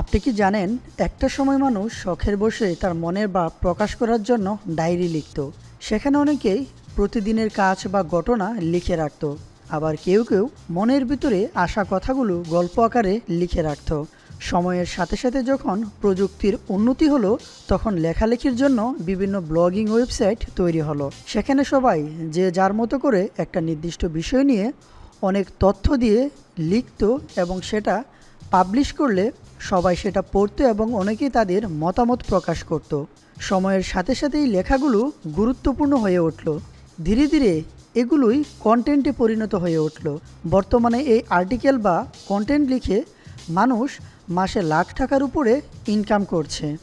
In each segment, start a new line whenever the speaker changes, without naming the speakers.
আপনি কি জানেন, একটা সময় মানুষ শখের বসে তার মনের ভাব প্রকাশ করার জন্য ডায়েরি লিখত। সেখানে অনেকেই প্রতিদিনের কাজ বা ঘটনা লিখে রাখত। আবার কেউ কেউ মনের ভিতরে আসা কথাগুলো গল্প আকারে লিখে রাখত। সময়ের সাথে সাথে যখন প্রযুক্তির উন্নতি হলো, তখন লেখালেখির জন্য বিভিন্ন ব্লগিং ওয়েবসাইট তৈরি হলো। সেখানে সবাই যে যার মতো করে একটা নির্দিষ্ট বিষয় নিয়ে অনেক তথ্য দিয়ে লিখত এবং সেটা পাবলিশ করলে সবাই সেটা পড়তো এবং অনেকেই তাদের মতামত প্রকাশ করত। সময়ের সাথে সাথে এই লেখাগুলো গুরুত্বপূর্ণ হয়ে উঠল। ধীরে ধীরে এগুলোই কন্টেন্টে পরিণত হয়ে উঠল। বর্তমানে এই আর্টিকেল বা কন্টেন্ট লিখে মানুষ মাসে লাখ টাকার উপরে ইনকাম করছে।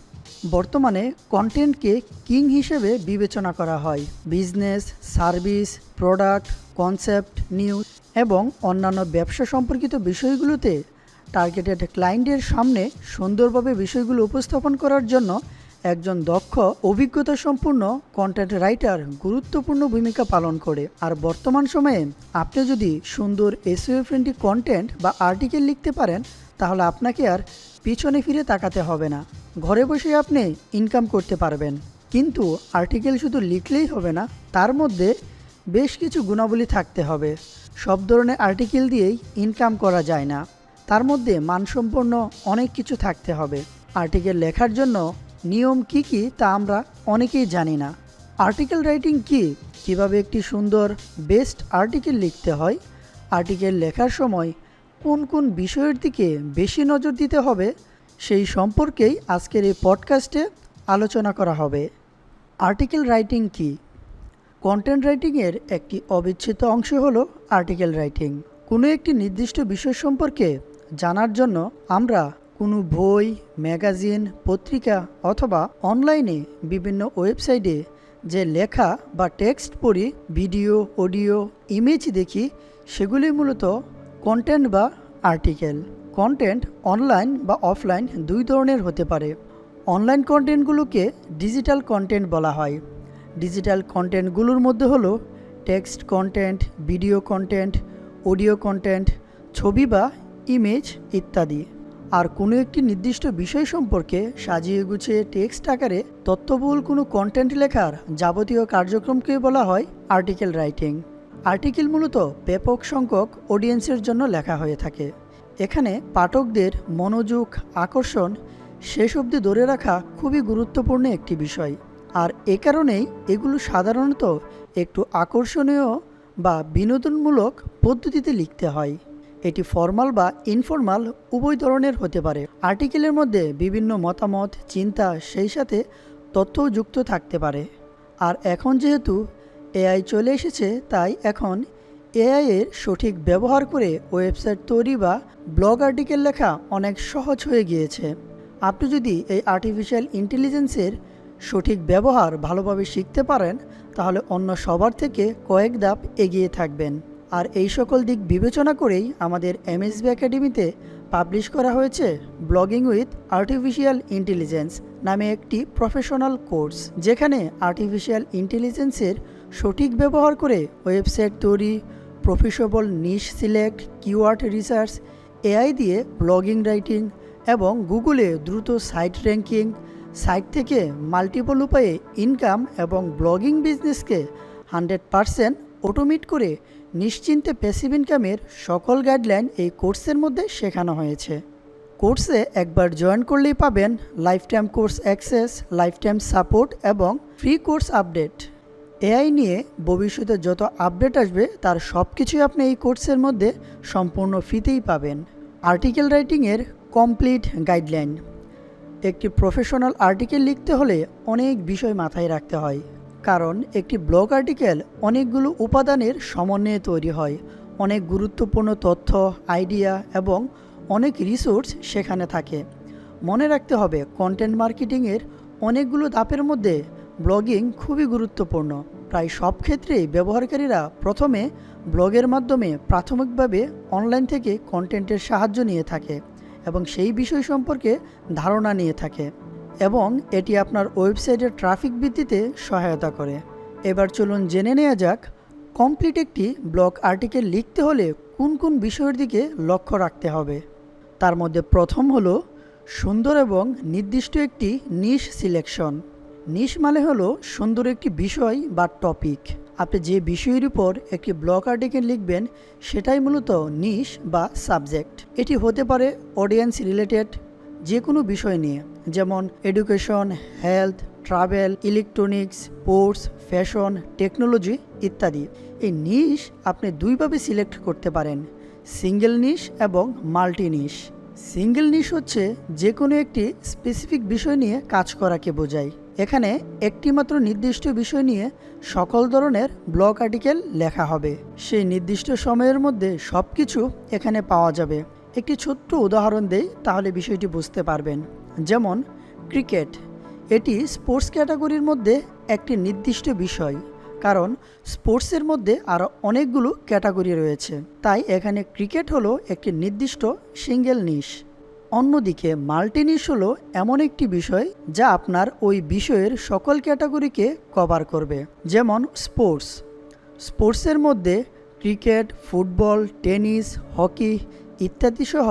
বর্তমানে কন্টেন্টকে কিং হিসেবে বিবেচনা করা হয়। Business service product concept news এবং অন্যান্য ব্যবসা সম্পর্কিত বিষয়গুলোতে টার্গেটেড ক্লায়েন্টের সামনে সুন্দরভাবে বিষয়গুলো উপস্থাপন করার জন্য একজন দক্ষ অভিজ্ঞতা সম্পূর্ণ কন্টেন্ট রাইটার গুরুত্বপূর্ণ ভূমিকা পালন করে। আর বর্তমান সময়ে আপনি যদি সুন্দর এসইও ফ্রেন্ডলি কন্টেন্ট বা আর্টিকেল লিখতে পারেন, তাহলে আপনাকে আর পিছনে ফিরে তাকাতে হবে না। ঘরে বসে আপনি ইনকাম করতে পারবেন। কিন্তু আর্টিকেল শুধু লিখলেই হবে না, তার মধ্যে বেশ কিছু গুণাবলী থাকতে হবে। সব ধরনের আর্টিকেল দিয়েই ইনকাম করা যায় না। তার মধ্যে মানসম্পন্ন অনেক কিছু থাকতে হবে। আর্টিকেল লেখার জন্য নিয়ম কি কি তা আমরা অনেকেই জানি না। আর্টিকেল রাইটিং কি? কীভাবে একটি সুন্দর, বেস্ট আর্টিকেল লিখতে হয়? আর্টিকেল লেখার সময় কোন কোন বিষয়ের দিকে বেশি নজর দিতে হবে? সেই সম্পর্কেই আজকের এই পডকাস্টে আলোচনা করা হবে। আর্টিকেল রাইটিং কি? কন্টেন্ট রাইটিংয়ের একটি অবিচ্ছেদ্য অংশ হলো আর্টিকেল রাইটিং। কোনো একটি নির্দিষ্ট বিষয় সম্পর্কে জানার জন্য আমরা কোনো বই, ম্যাগাজিন, পত্রিকা অথবা অনলাইনে বিভিন্ন ওয়েবসাইটে যে লেখা বা টেক্সট পড়ি, ভিডিও, অডিও, ইমেজ দেখি, সেগুলি মূলত কন্টেন্ট বা আর্টিকেল। কন্টেন্ট অনলাইন বা অফলাইন দুই ধরনের হতে পারে। অনলাইন কন্টেন্টগুলোকে ডিজিটাল কন্টেন্ট বলা হয়। ডিজিটাল কন্টেন্টগুলোর মধ্যে হলো text content, video content, audio content, ছবি বা ইমেজ ইত্যাদি। আর কোনো একটি নির্দিষ্ট বিষয় সম্পর্কে সাজিয়ে গুছিয়ে টেক্সট আকারে তথ্যবহুল কোনো কন্টেন্ট লেখার যাবতীয় কার্যক্রমকে বলা হয় আর্টিকেল রাইটিং আর্টিকেল মূলত ব্যাপক সংখ্যক অডিয়েন্সের জন্য লেখা হয়ে থাকে। এখানে পাঠকদের মনোযোগ, আকর্ষণ, শেষ অবধি ধরে রাখা খুবই গুরুত্বপূর্ণ একটি বিষয়। আর এ কারণেই এগুলো সাধারণত একটু আকর্ষণীয় বা বিনোদনমূলক পদ্ধতিতে লিখতে হয়। এটি ফর্মাল বা ইনফর্মাল উভয় ধরনের হতে পারে। আর্টিকেলের মধ্যে বিভিন্ন মতামত, চিন্তা, সেই সাথে তথ্যও যুক্ত থাকতে পারে। আর এখন যেহেতু এআই চলে এসেছে, তাই এখন এআই এর সঠিক ব্যবহার করে ওয়েবসাইট তৈরি বা ব্লগ আর্টিকেল লেখা অনেক সহজ হয়ে গিয়েছে। আপনি যদি এই আর্টিফিশিয়াল ইন্টেলিজেন্সের সঠিক ব্যবহার ভালোভাবে শিখতে পারেন, তাহলে অন্য সবার থেকে কয়েক ধাপ এগিয়ে থাকবেন। আর এই সকল দিক বিবেচনা করেই আমাদের এমএসবি একাডেমিতে পাবলিশ করা হয়েছে ব্লগিং উইথ আর্টিফিশিয়াল ইন্টেলিজেন্স নামে একটি প্রফেশনাল কোর্স যেখানে আর্টিফিশিয়াল ইন্টেলিজেন্সের সঠিক ব্যবহার করে ওয়েবসাইট তৈরি profitable niche select keyword research AI দিয়ে ব্লগিং রাইটিং এবং গুগলে দ্রুত সাইট র্যাঙ্কিং সাইট থেকে মাল্টিপল উপায়ে ইনকাম এবং ব্লগিং বিজনেসকে হান্ড্রেড পারসেন্ট অটোমেট করে নিশ্চিন্তে প্যাসিভ ইনকামের সকল গাইডলাইন এই কোর্সের মধ্যে শেখানো হয়েছে। কোর্সে একবার জয়েন করলেই পাবেন lifetime course access lifetime support এবং ফ্রি কোর্স আপডেট। এআই নিয়ে ভবিষ্যতে যত আপডেট আসবে, তার সব কিছুই আপনি এই কোর্সের মধ্যে সম্পূর্ণ ফ্রিতেই পাবেন। আর্টিকেল রাইটিংয়ের কমপ্লিট গাইডলাইন। একটি প্রফেশনাল আর্টিকেল লিখতে হলে অনেক বিষয় মাথায় রাখতে হয়। কারণ একটি ব্লগ আর্টিকেল অনেকগুলো উপাদানের সমন্বয়ে তৈরি হয়। অনেক গুরুত্বপূর্ণ তথ্য, আইডিয়া এবং অনেক রিসোর্স সেখানে থাকে। মনে রাখতে হবে কন্টেন্ট মার্কেটিংয়ের অনেকগুলো ধাপের মধ্যে ব্লগিং খুবই গুরুত্বপূর্ণ। প্রায় সব ক্ষেত্রেই ব্যবহারকারীরা প্রথমে ব্লগের মাধ্যমে প্রাথমিকভাবে অনলাইন থেকে কন্টেন্টের সাহায্য নিয়ে থাকে এবং সেই বিষয় সম্পর্কে ধারণা নিয়ে থাকে। এবং এটি আপনার ওয়েবসাইটের ট্রাফিক বৃদ্ধিতে সহায়তা করে। এবার চলুন জেনে নেওয়া যাক, কমপ্লিট একটি ব্লগ আর্টিকেল লিখতে হলে কোন কোন বিষয়ের দিকে লক্ষ্য রাখতে হবে। তার মধ্যে প্রথম হলো, সুন্দর এবং নির্দিষ্ট একটি নিশ সিলেকশন নিশ মানে হলো সুন্দর একটি বিষয় বা টপিক আপনি যে বিষয়ের উপর একটি ব্লগ আর্টিকেল লিখবেন, সেটাই মূলত নিশ বা সাবজেক্ট এটি হতে পারে অডিয়েন্স রিলেটেড যে কোনো বিষয় নিয়ে। যেমন education health travel electronics sports fashion technology ইত্যাদি। এই নিশ আপনি দুইভাবে সিলেক্ট করতে পারেন। সিঙ্গেল নিশ এবং মাল্টি নিশ সিঙ্গেল নিশ হচ্ছে যে কোনো একটি স্পেসিফিক বিষয় নিয়ে কাজ করাকে বোঝায়। এখানে একটিমাত্র নির্দিষ্ট বিষয় নিয়ে সকল ধরনের ব্লগ আর্টিকেল লেখা হবে। সেই নির্দিষ্ট সময়ের মধ্যে সব কিছু এখানে পাওয়া যাবে। একটি ছোট্ট উদাহরণ দেই, তাহলে বিষয়টি বুঝতে পারবেন। যেমন ক্রিকেট। এটি স্পোর্টস ক্যাটাগরির মধ্যে একটি নির্দিষ্ট বিষয়, কারণ স্পোর্টসের মধ্যে আরও অনেকগুলো ক্যাটাগরি রয়েছে। তাই এখানে ক্রিকেট হলো একটি নির্দিষ্ট সিঙ্গেল নিশ। অন্যদিকে মাল্টিনিশ হলো এমন একটি বিষয় যা আপনার ওই বিষয়ের সকল ক্যাটাগরিকে কভার করবে, যেমন স্পোর্টস। স্পোর্টসের মধ্যে ক্রিকেট, ফুটবল, টেনিস, হকি ইত্যাদি সহ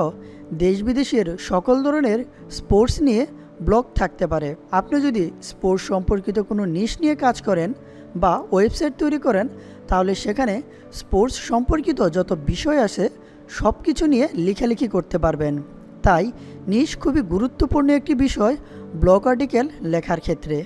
দেশ বিদেশের সকল ধরনের স্পোর্টস নিয়ে ব্লগ থাকতে পারে। আপনি যদি স্পোর্টস সম্পর্কিত কোনো নিশ নিয়ে কাজ করেন বা ওয়েবসাইট তৈরি করেন, তাহলে সেখানে স্পোর্টস সম্পর্কিত যত বিষয় আছে সব কিছু নিয়ে লেখালেখি করতে পারবেন। তাই নিশ খুবই গুরুত্বপূর্ণ একটি বিষয় ব্লগ আর্টিকেল লেখার ক্ষেত্রে।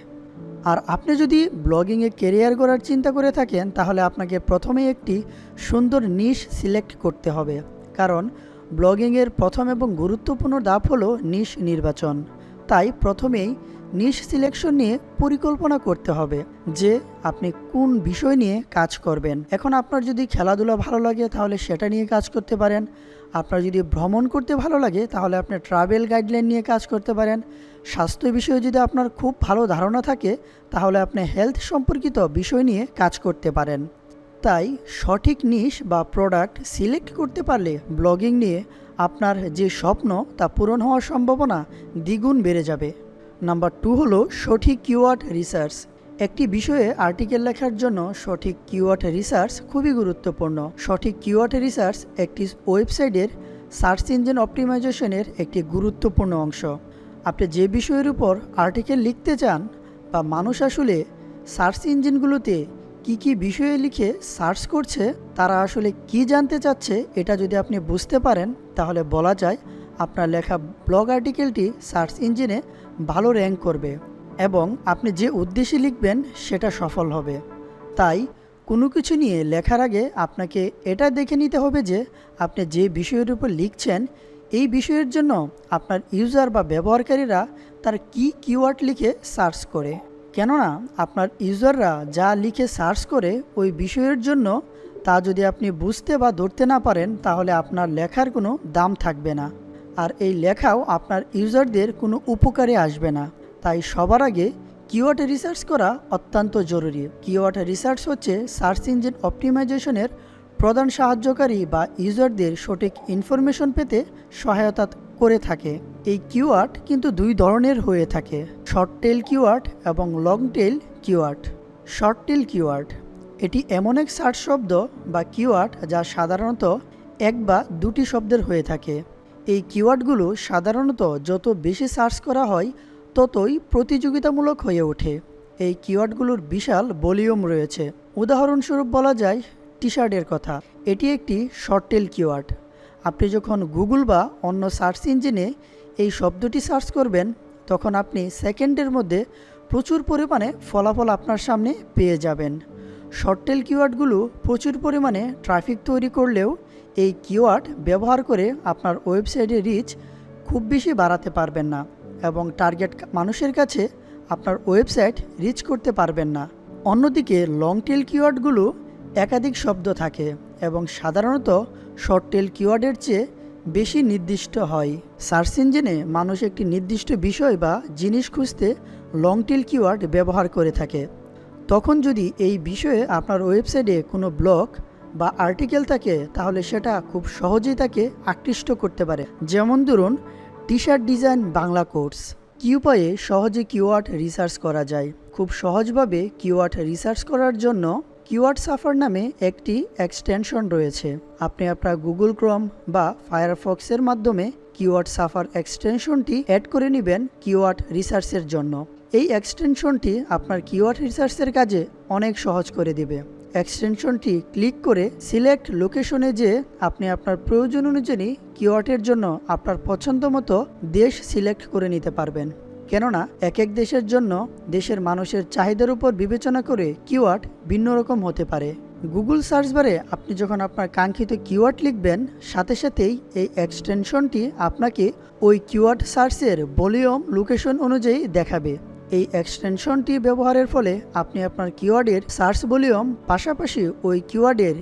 আর আপনি যদি ব্লগিংয়ে কেরিয়ার করার চিন্তা করে থাকেন, তাহলে আপনাকে প্রথমে একটি সুন্দর নিশ সিলেক্ট করতে হবে। কারণ ব্লগিংয়ের প্রথম এবং গুরুত্বপূর্ণ ধাপ হলো নিশ নির্বাচন। তাই প্রথমেই নিশ সিলেকশন নিয়ে পরিকল্পনা করতে হবে যে আপনি কোন বিষয় নিয়ে কাজ করবেন। এখন আপনার যদি খেলাধুলা ভালো লাগে তাহলে সেটা নিয়ে কাজ করতে পারেন। আপনার যদি ভ্রমণ করতে ভালো লাগে তাহলে আপনি ট্রাভেল গাইডলাইন নিয়ে কাজ করতে পারেন। স্বাস্থ্য বিষয়ে যদি আপনার খুব ভালো ধারণা থাকে তাহলে আপনি হেলথ সম্পর্কিত বিষয় নিয়ে কাজ করতে পারেন। তাই সঠিক নিশ বা প্রোডাক্ট সিলেক্ট করতে পারলে ব্লগিং নিয়ে আপনার যে স্বপ্ন তা পূরণ হওয়ার সম্ভাবনা দ্বিগুণ বেড়ে যাবে। নাম্বার টু হলো সঠিক কিওয়ার্ড রিসার্চ একটি বিষয়ে আর্টিকেল লেখার জন্য সঠিক কিওয়ার্ড রিসার্চ খুবই গুরুত্বপূর্ণ। সঠিক কিওয়ার্ড রিসার্চ একটি ওয়েবসাইটের সার্চ ইঞ্জিন অপটিমাইজেশনের একটি গুরুত্বপূর্ণ অংশ। আপনি যে বিষয়ের উপর আর্টিকেল লিখতে চান বা মানুষ আসলে সার্চ ইঞ্জিনগুলোতে কি কি বিষয়ে লিখে সার্চ করছে, তারা আসলে কি জানতে চাচ্ছে, এটা যদি আপনি বুঝতে পারেন, তাহলে বলা যায় আপনার লেখা ব্লগ আর্টিকেলটি সার্চ ইঞ্জিনে ভালো র্যাঙ্ক করবে এবং আপনি যে উদ্দেশ্যে লিখবেন, সেটা সফল হবে। তাই কোনো কিছু নিয়ে লেখার আগে আপনাকে এটা দেখে নিতে হবে যে আপনি যে বিষয়ের উপর লিখছেন, এই বিষয়ের জন্য আপনার ইউজার বা ব্যবহারকারীরা তার কি কিওয়ার্ড লিখে সার্চ করে। কেননা আপনার ইউজাররা যা লিখে সার্চ করে ওই বিষয়ের জন্য, তা যদি আপনি বুঝতে বা ধরতে না পারেন, তাহলে আপনার লেখার কোনো দাম থাকবে না। আর এই লেখাও আপনার ইউজারদের কোনো উপকারে আসবে না। তাই সবার আগে কিওয়ার্ড রিসার্চ করা অত্যন্ত জরুরি। কিওয়ার্ড রিসার্চ হচ্ছে সার্চ ইঞ্জিন অপটিমাইজেশনের প্রধান সাহায্যকারী বা ইউজারদের সঠিক ইনফরমেশন পেতে সহায়তা করে থাকে। এই কিওয়ার্ড কিন্তু দুই ধরনের হয়ে থাকে শর্ট টেল কিওয়ার্ড এবং long tail keyword. Short tail keyword, এটি এমন এক সার্চ শব্দ বা কিওয়ার্ড যা সাধারণত এক বা দুটি শব্দের হয়ে থাকে। এই কিওয়ার্ডগুলো সাধারণত যত বেশি সার্চ করা হয়, ততই প্রতিযোগিতামূলক হয়ে ওঠে। এই কিওয়ার্ডগুলোর বিশাল ভলিউম রয়েছে। উদাহরণস্বরূপ বলা যায় টি শার্টের কথা। এটি একটি শর্ট টেল কিওয়ার্ড। আপনি যখন গুগল বা অন্য সার্চ ইঞ্জিনে এই শব্দটি সার্চ করবেন, তখন আপনি সেকেন্ডের মধ্যে প্রচুর পরিমাণে ফলাফল আপনার সামনে পেয়ে যাবেন। শর্ট টেল কিওয়ার্ডগুলো প্রচুর পরিমাণে ট্রাফিক তৈরি করলেও এই কিওয়ার্ড ব্যবহার করে আপনার ওয়েবসাইটের রিচ খুব বেশি বাড়াতে পারবেন না এবং টার্গেট মানুষের কাছে আপনার ওয়েবসাইট রিচ করতে পারবেন না। অন্যদিকে লং টেল কিওয়ার্ডগুলো একাধিক শব্দ থাকে এবং সাধারণত শর্ট টেল কিওয়ার্ডের চেয়ে বেশি নির্দিষ্ট হয়। সার্চ ইঞ্জিনে মানুষ একটি নির্দিষ্ট বিষয় বা জিনিস খুঁজতে লং টেল কিওয়ার্ড ব্যবহার করে থাকে। তখন যদি এই বিষয়ে আপনার ওয়েবসাইটে কোনো ব্লগ বা আর্টিকেল থাকে, তাহলে সেটা খুব সহজেই তাকে আকৃষ্ট করতে পারে। যেমন ধরুন T shirt design Bangla course. কি উপায়ে সহজে কিওয়ার্ড রিসার্চ করা যায়। খুব সহজভাবে কিওয়ার্ড রিসার্চ করার জন্য কিওয়ার্ড সাফার নামে একটি এক্সটেনশন রয়েছে। আপনি আপনার গুগল ক্রোম বা ফায়ারফক্সের মাধ্যমে কিওয়ার্ড সাফার এক্সটেনশনটি অ্যাড করে নেবেন কিওয়ার্ড রিসার্চের জন্য। এই এক্সটেনশনটি আপনার কিওয়ার্ড রিসার্চের কাজে অনেক সহজ করে দেবে। এক্সটেনশনটি ক্লিক করে সিলেক্ট লোকেশনে যে আপনি আপনার প্রয়োজন অনুযায়ী কিওয়ার্ডের জন্য আপনার পছন্দ মতো দেশ সিলেক্ট করে নিতে পারবেন। কেননা এক এক দেশের জন্য দেশের মানুষের চাহিদার উপর বিবেচনা করে কিওয়ার্ড ভিন্ন রকম হতে পারে। গুগল সার্চ বারে আপনি যখন আপনার কাঙ্ক্ষিত কিওয়ার্ড লিখবেন, সাথে সাথেই এই এক্সটেনশনটি আপনাকে ওই কিওয়ার্ড সার্চের ভলিউম, লোকেশন অনুযায়ী দেখাবে। এই এক্সটেনশনটি ব্যবহারের ফলে আপনি আপনার কিওয়ার্ডের সার্চ ভলিউম, পাশাপাশি ওই কিওয়ার্ডের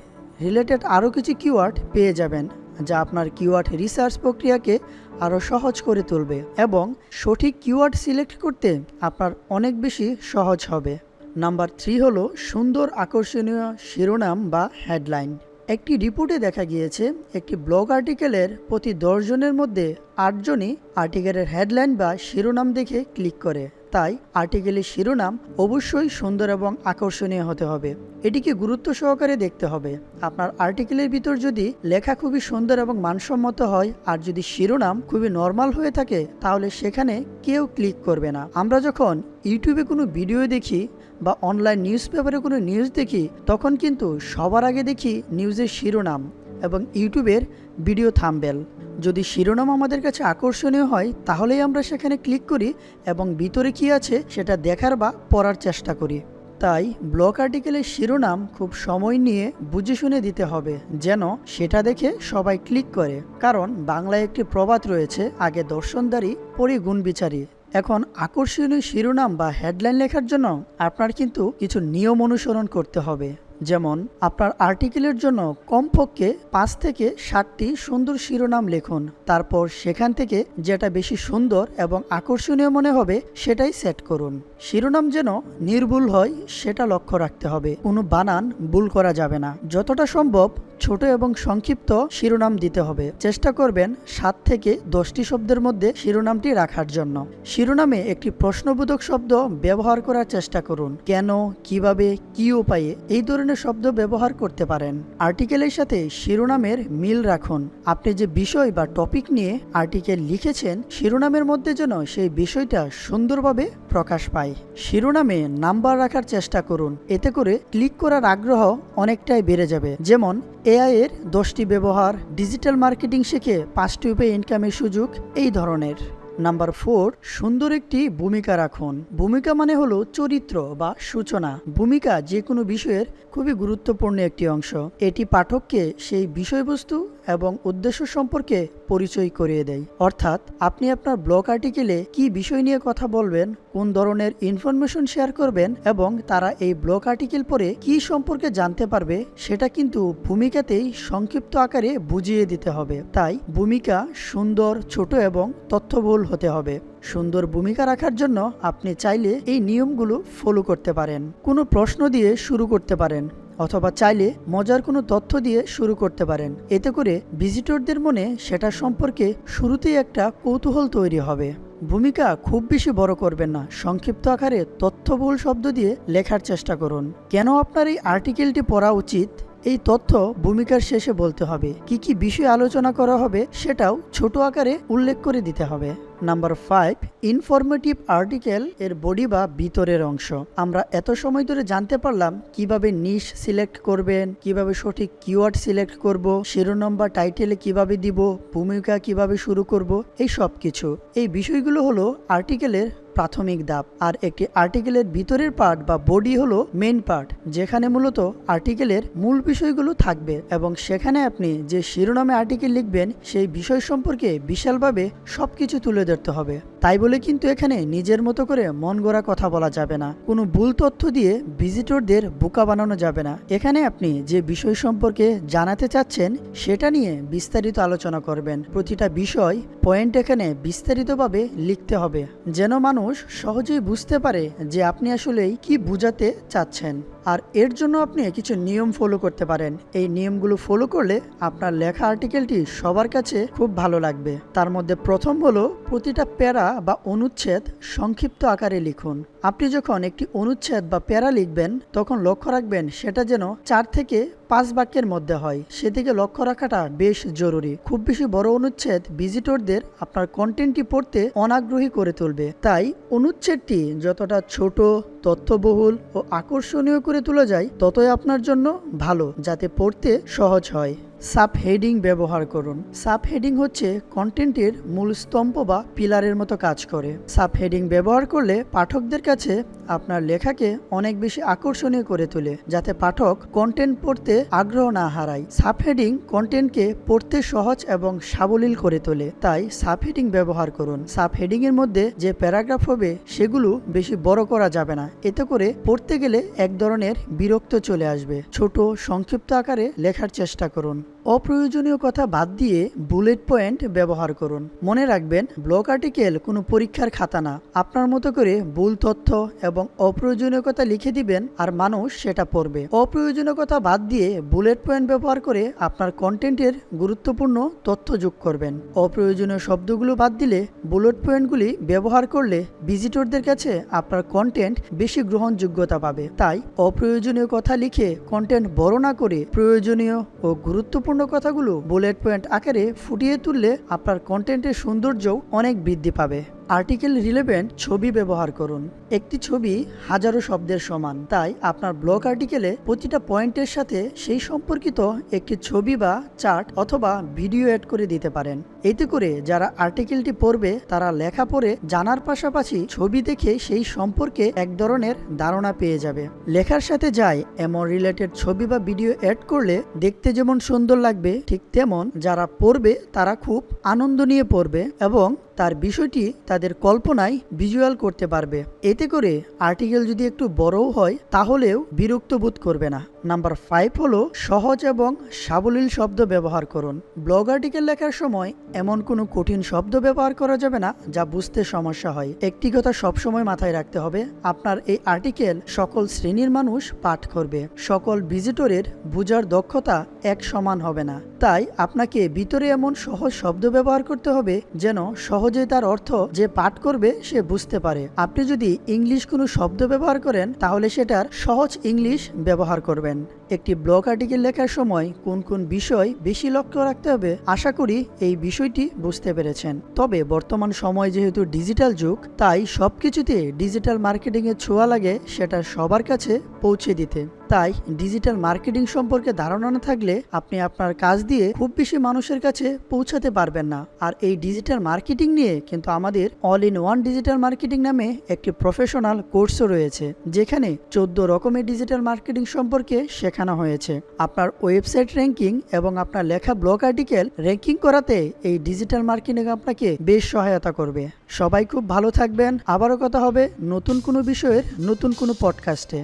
রিলেটেড আরও কিছু কিওয়ার্ড পেয়ে যাবেন, যা আপনার কিওয়ার্ড রিসার্চ প্রক্রিয়াকে আরও সহজ করে তুলবে এবং সঠিক কিওয়ার্ড সিলেক্ট করতে আপনার অনেক বেশি সহজ হবে। নাম্বার থ্রি হলো সুন্দর আকর্ষণীয় শিরোনাম বা হেডলাইন একটি রিপোর্টে দেখা গিয়েছে একটি ব্লগ আর্টিকেলের প্রতি দশজনের মধ্যে আটজনই আর্টিকেলের হেডলাইন বা শিরোনাম দেখে ক্লিক করে। তাই আর্টিকেলের শিরোনাম অবশ্যই সুন্দর এবং আকর্ষণীয় হতে হবে। এটিকে গুরুত্ব সহকারে দেখতে হবে। আপনার আর্টিকেলের ভিতর যদি লেখা খুবই সুন্দর এবং মানসম্মত হয় আর যদি শিরোনাম খুবই নর্মাল হয়ে থাকে, তাহলে সেখানে কেউ ক্লিক করবে না। আমরা যখন ইউটিউবে কোনো ভিডিও দেখি বা অনলাইন নিউজ পেপারে কোনো নিউজ দেখি, তখন কিন্তু সবার আগে দেখি নিউজের শিরোনাম। এবং ইউটিউবের ভিডিও থাম্বেল। যদি শিরোনাম আমাদের কাছে আকর্ষণীয় হয়, তাহলেই আমরা সেখানে ক্লিক করি এবং ভিতরে কি আছে সেটা দেখার বা পড়ার চেষ্টা করি। তাই ব্লগ আর্টিকেলের শিরোনাম খুব সময় নিয়ে বুঝে শুনে দিতে হবে, যেন সেটা দেখে সবাই ক্লিক করে। কারণ বাংলায় একটি প্রবাদ রয়েছে, আগে দর্শনদারি পরে গুণ বিচারী এখন আকর্ষণীয় শিরোনাম বা হেডলাইন লেখার জন্য আপনার কিন্তু কিছু নিয়ম অনুসরণ করতে হবে। যেমন আপনার আর্টিকেলের জন্য কমপক্ষে পাঁচ থেকে ষাটটি সুন্দর শিরোনাম লিখুন। তারপর সেখান থেকে যেটা বেশি সুন্দর এবং আকর্ষণীয় মনে হবে সেটাই সেট করুন। শিরোনাম যেন নির্ভুল হয় সেটা লক্ষ্য রাখতে হবে। কোনো বানান ভুল করা যাবে না। যতটা সম্ভব ছোট এবং সংক্ষিপ্ত শিরোনাম দিতে হবে। চেষ্টা করবেন সাত থেকে দশটি শব্দের মধ্যে শিরোনামটি রাখার জন্য। শিরোনামে একটি প্রশ্নবোধক শব্দ ব্যবহার করার চেষ্টা করুন। কেন, কীভাবে, কি উপায়ে? এই ধরনের শব্দ ব্যবহার করতে পারেন। আর্টিকেলের সাথে শিরোনামের মিল রাখুন। আপনি যে বিষয় বা টপিক নিয়ে আর্টিকেল লিখেছেন, শিরোনামের মধ্যে যেন সেই বিষয়টা সুন্দরভাবে প্রকাশ পায়। শিরোনামে নাম্বার রাখার চেষ্টা করুন। এতে করে ক্লিক করার আগ্রহ অনেকটাই বেড়ে যাবে। যেমন এআই এর দশটি ব্যবহার, ডিজিটাল মার্কেটিং শিখে পাঁচটি উপায়ে ইনকামের সুযোগ, এই ধরনের। নাম্বার ফোর সুন্দর একটি ভূমিকা রাখুন। ভূমিকা মানে হলো চরিত্র বা সূচনা। ভূমিকা যে কোনো বিষয়ের খুবই গুরুত্বপূর্ণ একটি অংশ। এটি পাঠককে সেই বিষয়বস্তু এবং উদ্দেশ্য সম্পর্কে পরিচয় করিয়ে দেয় অর্থাৎ, আপনি আপনার ব্লগ আর্টিকেলে কি বিষয় নিয়ে কথা বলবেন, কোন ধরনের ইনফরমেশন শেয়ার করবেন এবং তারা এই ব্লগ আর্টিকেল পড়ে কি সম্পর্কে জানতে পারবে, সেটা কিন্তু ভূমিকাতেই সংক্ষিপ্ত আকারে বুঝিয়ে দিতে হবে। তাই, ভূমিকা সুন্দর, ছোট এবং তথ্যবহুল হতে হবে। সুন্দর ভূমিকা রাখার জন্য আপনি চাইলে এই নিয়মগুলো ফলো করতে পারেন। কোনো প্রশ্ন দিয়ে শুরু করতে পারেন। অথবা চাইলে মজার কোনো তথ্য দিয়ে শুরু করতে পারেন। এতে করে ভিজিটরদের মনে সেটা সম্পর্কে শুরুতেই একটা কৌতূহল তৈরি হবে। ভূমিকা খুব বেশি বড় করবেন না। সংক্ষিপ্ত আকারে তথ্যবহুল শব্দ দিয়ে লেখার চেষ্টা করুন। কেন আপনার এই আর্টিকেলটি পড়া উচিত? এই তথ্য ভূমিকার শেষে বলতে হবে। কি কি বিষয় আলোচনা করা হবে সেটাও ছোট আকারে উল্লেখ করে দিতে হবে। নাম্বার ফাইভ ইনফরমেটিভ আর্টিকেল এর বডি বা ভিতরের অংশ। আমরা এত সময় ধরে জানতে পারলাম কীভাবে নিশ সিলেক্ট করবেন, কীভাবে সঠিক কিওয়ার্ড সিলেক্ট করব, শিরোনাম বা টাইটেলে কীভাবে দিব, ভূমিকা কীভাবে শুরু করব, এই সব কিছু এই বিষয়গুলো হলো আর্টিকেলের প্রাথমিক দাপ। আর একটি আর্টিকেলের ভিতরের পার্ট বা বডি হলো মেন পার্ট যেখানে মূলত আর্টিকেলের মূল বিষয়গুলো থাকবে এবং সেখানে আপনি যে শিরোনামে আর্টিকেল লিখবেন, সেই বিষয় সম্পর্কে বিশালভাবে সবকিছু তুলে ধরতে হবে। তাই বলে কিন্তু এখানে নিজের মতো করে মন গড়া কথা বলা যাবে না। কোনো ভুল তথ্য দিয়ে ভিজিটরদের বোকা বানানো যাবে না। এখানে আপনি যে বিষয় সম্পর্কে জানাতে চাচ্ছেন, সেটা নিয়ে বিস্তারিত আলোচনা করবেন। প্রতিটা বিষয় পয়েন্ট এখানে বিস্তারিতভাবে লিখতে হবে, যেন মানুষ সহজেই বুঝতে পারে যে আপনি আসলেই কি বুঝাতে চাচ্ছেন। আর এর জন্য আপনি কিছু নিয়ম ফলো করতে পারেন। এই নিয়মগুলো ফলো করলে আপনার লেখা আর্টিকেলটি সবার কাছে খুব ভালো লাগবে। তার মধ্যে প্রথম হলো প্রতিটা প্যারা বা অনুচ্ছেদ সংক্ষিপ্ত আকারে লিখুন। আপনি যখন একটি অনুচ্ছেদ বা প্যারা লিখবেন, তখন লক্ষ্য রাখবেন সেটা যেন চার থেকে পাঁচ বাক্যের মধ্যে হয়। সেদিকে লক্ষ্য রাখাটা বেশ জরুরি। খুব বেশি বড় অনুচ্ছেদ ভিজিটরদের আপনার কন্টেন্টটি পড়তে অনাগ্রহী করে তুলবে। তাই অনুচ্ছেদটি যতটা ছোট, তথ্যবহুল ও আকর্ষণীয় করে তোলা যায়, ততই আপনার জন্য ভালো, যাতে পড়তে সহজ হয়। সাব হেডিং ব্যবহার করুন। সাব হেডিং হচ্ছে কন্টেন্টের মূল স্তম্ভ বা পিলারের মতো কাজ করে। সাব হেডিং ব্যবহার করলে পাঠকদের কাছে আপনার লেখাকে অনেক বেশি আকর্ষণীয় করে তোলে, যাতে পাঠক কন্টেন্ট পড়তে আগ্রহ না হারায়। সাব হেডিং কন্টেন্টকে পড়তে সহজ এবং সাবলীল করে তোলে, তাই সাব হেডিং ব্যবহার করুন। সাব হেডিং এর মধ্যে যে প্যারাগ্রাফ হবে, সেগুলো বেশি বড় করা যাবে না। এতে করে পড়তে গেলে এক ধরনের বিরক্ত চলে আসবে। ছোট সংক্ষিপ্ত আকারে লেখার চেষ্টা করুন। অপ্রয়োজনীয় কথা বাদ দিয়ে বুলেট পয়েন্ট ব্যবহার করুন। মনে রাখবেন ব্লগ আর্টিকেল কোনো পরীক্ষার খাতা না। আপনার মতো করে ভুল তথ্য এবং অপ্রয়োজনীয় কথা লিখে দিবেন আর মানুষ সেটা পড়বে। অপ্রয়োজনীয় কথা বাদ দিয়ে বুলেট পয়েন্ট ব্যবহার করে আপনার কন্টেন্টের গুরুত্বপূর্ণ তথ্য যোগ করবেন। অপ্রয়োজনীয় শব্দগুলো বাদ দিলে বুলেট পয়েন্টগুলি ব্যবহার করলে ভিজিটরদের কাছে আপনার কন্টেন্ট বেশি গ্রহণযোগ্যতা পাবে। তাই অপ্রয়োজনীয় কথা লিখে কন্টেন্ট বড় না করে প্রয়োজনীয় ও গুরুত্বপূর্ণ কথাগুলো বুলেট পয়েন্ট আকারে ফুটিয়ে তুললে আপনার কন্টেন্টের সৌন্দর্যও অনেক বৃদ্ধি পাবে। আর্টিকেল রিলেভেন্ট ছবি ব্যবহার করুন। একটি ছবি হাজারো শব্দের সমান, তাই আপনার ব্লগ আর্টিকেলে প্রতিটা পয়েন্টের সাথে সেই সম্পর্কিত একটি ছবি বা চার্ট অথবা ভিডিও অ্যাড করে দিতে পারেন। এতে করে যারা আর্টিকেলটি পড়বে, তারা লেখা পড়ে জানার পাশাপাশি ছবি দেখে সেই সম্পর্কে এক ধরনের ধারণা পেয়ে যাবে। লেখার সাথে যায় এমন রিলেটেড ছবি বা ভিডিও অ্যাড করলে দেখতে যেমন সুন্দর লাগবে, ঠিক তেমন যারা পড়বে, তারা খুব আনন্দ নিয়ে পড়বে এবং তার বিষয়টি তাদের কল্পনায় ভিজুয়াল করতে পারবে। এতে করে আর্টিকেল যদি একটু বড়ও হয়, তাহলেও বিরক্ত বোধ করবে না। নাম্বার ফাইভ হলো সহজ এবং সাবলীল শব্দ ব্যবহার করুন। ব্লগ আর্টিকেল লেখার সময় এমন কোনো কঠিন শব্দ ব্যবহার করা যাবে না, যা বুঝতে সমস্যা হয়। একটি কথা সবসময় মাথায় রাখতে হবে, আপনার এই আর্টিকেল সকল শ্রেণির মানুষ পাঠ করবে। সকল ভিজিটরের বোঝার দক্ষতা এক সমান হবে না। তাই আপনাকে ভিতরে এমন সহজ শব্দ ব্যবহার করতে হবে, যেন সহজে তার অর্থ যে পাঠ করবে সে বুঝতে পারে। আপনি যদি ইংলিশ কোনো শব্দ ব্যবহার করেন, তাহলে সেটার সহজ ইংলিশ ব্যবহার করবেন। একটি ব্লগ আর্টিকেল লেখার সময় কোন কোন বিষয় বেশি লক্ষ্য রাখতে হবে আশা করি এই বিষয়টি বুঝতে পেরেছেন। তবে বর্তমান সময় যেহেতু ডিজিটাল যুগ, তাই সবকিছুতে ডিজিটাল মার্কেটিংয়ের ছোঁয়া লাগে সেটা সবার কাছে পৌঁছে দিতে। তাই ডিজিটাল মার্কেটিং সম্পর্কে ধারণা না থাকলে আপনি আপনার কাজ দিয়ে খুব বেশি মানুষের কাছে পৌঁছাতে পারবেন না। আর এই ডিজিটাল মার্কেটিং নিয়ে কিন্তু আমাদের all in one digital marketing নামে একটি প্রফেশনাল কোর্সও রয়েছে, যেখানে চোদ্দ রকমের ডিজিটাল মার্কেটিং সম্পর্কে শেখানো হয়েছে। আপনার ওয়েবসাইট র্যাঙ্কিং এবং আপনার লেখা ব্লগ আর্টিকেল র্যাঙ্কিং করাতে এই ডিজিটাল মার্কেটিং আপনাকে বেশ সহায়তা করবে। সবাই খুব ভালো থাকবেন। আবারও কথা হবে নতুন কোনো বিষয়ের নতুন কোনো পডকাস্টে